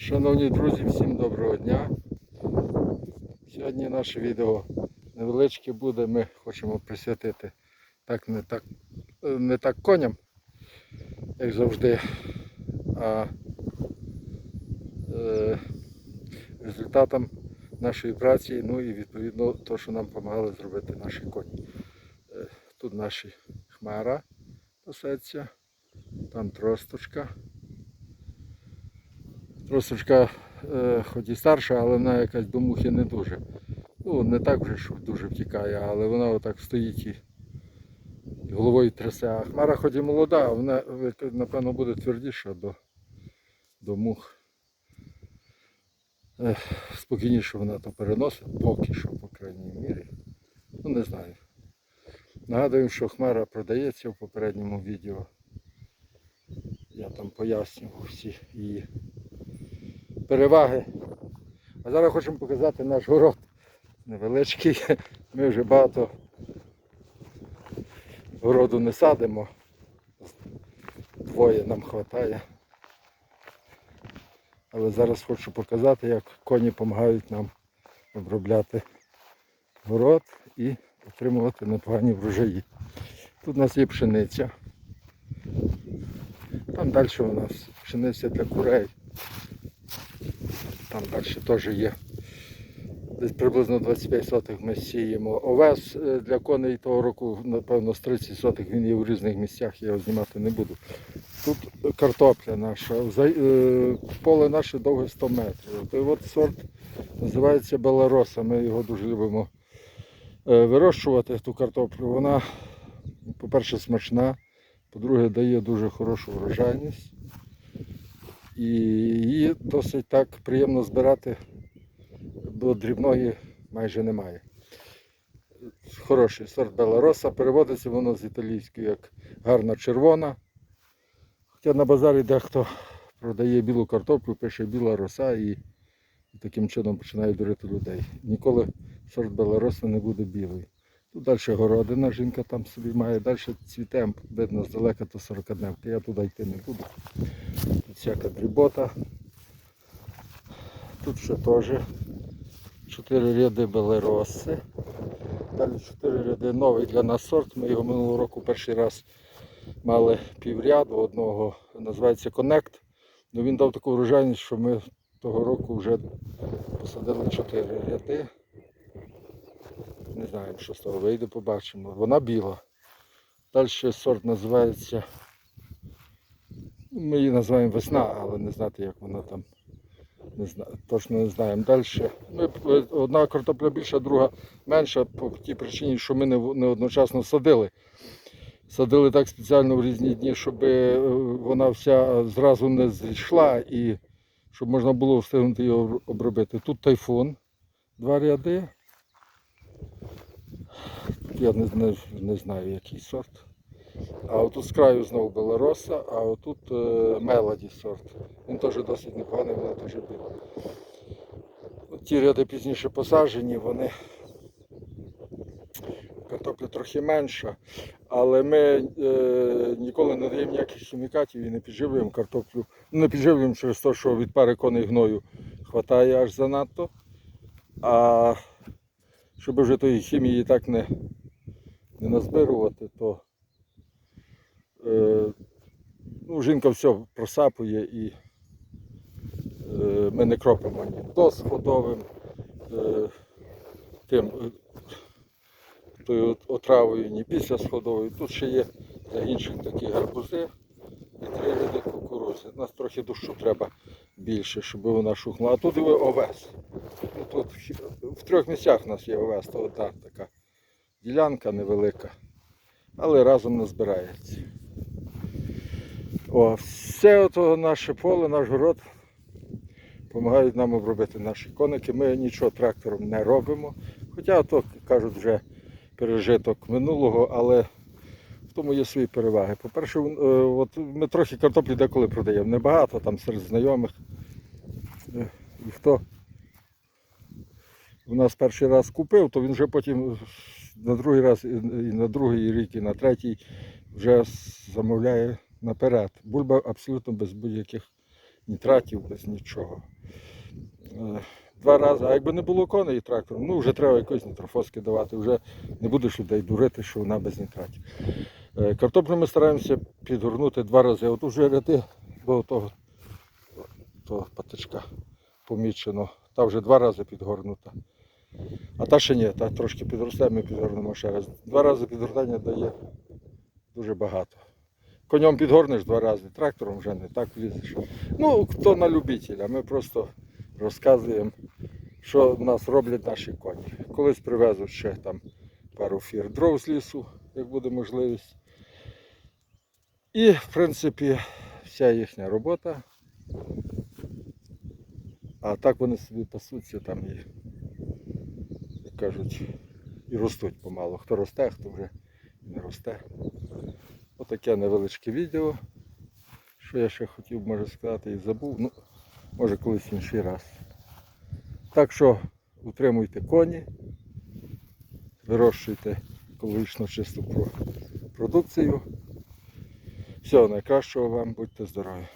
Шановні друзі, всім доброго дня. Сьогодні наше відео невеличке буде. Ми хочемо присвятити так не так, не так коням, як завжди, а е, результатам нашої праці, ну і відповідно то, що нам допомагали зробити наші коні. Е, Тут наші хмара пасеться, там тросточка. Тросточка е, хоч і старша, але вона якась до мухи не дуже. Ну, не так вже, що дуже втікає, але вона отак стоїть і, головою трясе. А хмара хоч і молода, вона напевно буде твердіша до, до мух. Е, спокійніше вона то переносить, поки що, по крайній мірі. Ну не знаю. Нагадую, що хмара продається в попередньому відео. Я там пояснював всі її переваги. А зараз хочемо показати наш город невеличкий. Ми вже багато городу не садимо. Двоє нам вистачає. Але зараз хочу показати, як коні допомагають нам обробляти город і отримувати непогані врожаї. Тут у нас є пшениця. Там далі у нас пшениця для курей. Там далі теж є. Десь приблизно 25 сотих ми сіємо. Овес е, для коней того року, напевно, з 30 сотих він є в різних місцях, я його знімати не буду. Тут картопля наша, е, поле наше довге 100 метрів. От сорт називається Белароса. Ми його дуже любимо е, вирощувати, ту картоплю. Вона, по-перше, смачна, по-друге, дає дуже хорошу врожайність. І її досить так приємно збирати, бо дрібної майже немає. Хороший сорт Белароса. Переводиться воно з італійської як гарна червона. Хоча на базарі дехто продає білу картоплю, пише біла роса і, таким чином починає дурити людей. Ніколи сорт Белароса не буде білий. Тут далі городина, жінка там собі має, далі цвіте, видно здалека то 40 дневки. Я туди йти не буду. Тут всяка дрібота. Тут ще теж 4 ряди белероси. Далі 4 ряди новий для нас сорт. Ми його минулого року перший раз мали півряду одного, називається Connect. Ну, він дав таку врожайність, що ми того року вже посадили 4 ряди. Не знаємо, що з того вийде, побачимо. Вона біла. Далі сорт називається. Ми її називаємо весна, але не знати, як вона там. Не знаю, точно не знаємо. Далі. Ми, е, одна картопля більша, друга менша, по тій причині, що ми не, не одночасно садили. Садили так спеціально в різні дні, щоб е, вона вся зразу не зійшла і щоб можна було встигнути її обробити. Тут тайфун, два ряди. Я не, не, не знаю, який сорт. А отут з краю знову Белароса, а отут е, Мелоді сорт. Він теж досить непоганий, вона теж біла. Ті ряди пізніше посаджені, вони картопля трохи менша, але ми е, ніколи не даємо ніяких хімікатів і не підживлюємо картоплю. Не підживлюємо через те, що від пари коней гною хватає аж занадто. А щоб вже тої хімії так не, не назбирувати, то е, ну, жінка все просапує і е, ми не кропимо ні дос ходовим, е, тим е, тою отравою, ні після сходовою. Тут ще є для інших такі гарбузи і три ряди кукурузи. У нас трохи дощу треба більше, щоб вона шухнула. А тут і овес. Тут в трьох місцях у нас є овес, то одна така ділянка невелика, але разом не збирається. О, все ото наше поле, наш город допомагають нам обробити наші коники. Ми нічого трактором не робимо. Хоча то кажуть вже пережиток минулого, але в тому є свої переваги. По-перше, е, от ми трохи картоплі деколи продаємо. Небагато там серед знайомих. Е, І хто у нас перший раз купив, то він вже потім на другий раз, і на другий рік, і на третій вже замовляє наперед. Бульба абсолютно без будь-яких нітратів, без нічого. Е, Два рази, а якби не було коней і трактору, ну вже треба якось нітрофоски давати, вже не будеш людей дурити, що вона без нітратів. Е, Картоплю ми стараємося підгорнути два рази. От уже ряди до того, того патичка помічено. Та вже два рази підгорнута. А та ще ні, та трошки підросте, ми підгорнемо ще раз. Два рази підгортання дає дуже багато. Конем підгорнеш два рази, трактором вже не так влізеш. Ну, хто на любителя, ми просто розказуємо, що в нас роблять наші коні. Колись привезу ще там пару фір дров з лісу, як буде можливість. І, в принципі, вся їхня робота. А так вони собі пасуться там і, кажуть, і ростуть помалу. Хто росте, хто вже не росте. Отаке невеличке відео. Що я ще хотів, може сказати, і забув. Ну, може колись інший раз. Так що утримуйте коні, вирощуйте екологічно чисту продукцію. Всього найкращого вам, будьте здорові.